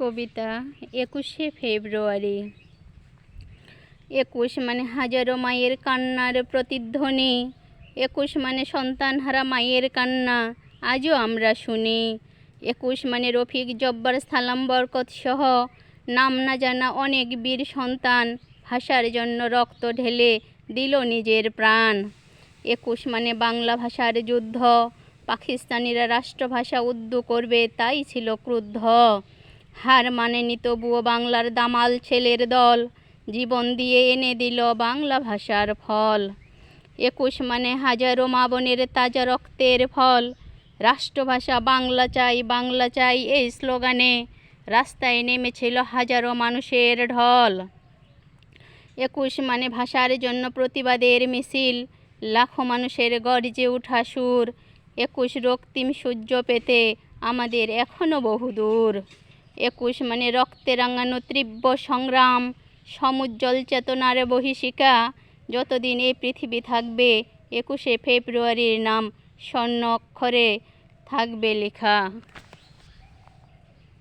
কবিতা একুশে ফেব্রুয়ারি। একুশ মানে হাজারো মায়ের কান্নার প্রতিধ্বনি। একুশ মানে সন্তানহারা মায়ের কান্না, আজও আমরা শুনি। একুশ মানে রফিক জব্বার সালাম বরকত সহ নাম না জানা অনেক বীর সন্তান ভাষার জন্য রক্ত ঢেলে দিল নিজের প্রাণ। একুশ মানে বাংলা ভাষার যুদ্ধ, পাকিস্তানিরা রাষ্ট্রভাষা উর্দু করবে, তাই ছিল ক্রুদ্ধ। হার মানেনি তবুও বাংলার দামাল ছেলের দল। জীবন দিয়ে এনে দিল বাংলা ভাষার ফল। একুশ মানে হাজারো মা বোনের তাজা রক্তের ফল। রাষ্ট্রভাষা বাংলা চাই বাংলা চাই এই স্লোগানে। রাস্তায় নেমেছিল হাজারো মানুষের ঢল। একুশ মানে ভাষার জন্য প্রতিবাদের মিছিল। লাখো মানুষের গর্জে উঠা সুর। একুশ রক্তিম সূর্য পেতে আমাদের এখনও বহুদূর। একুশ মানে রক্তে রাঙানো তীব্র সংগ্রাম, সমুজ্জ্বল চেতনার বহিষিকা যতদিন এই পৃথিবী থাকবে, একুশে ফেব্রুয়ারির নাম স্বর্ণ অক্ষরে থাকবে লেখা।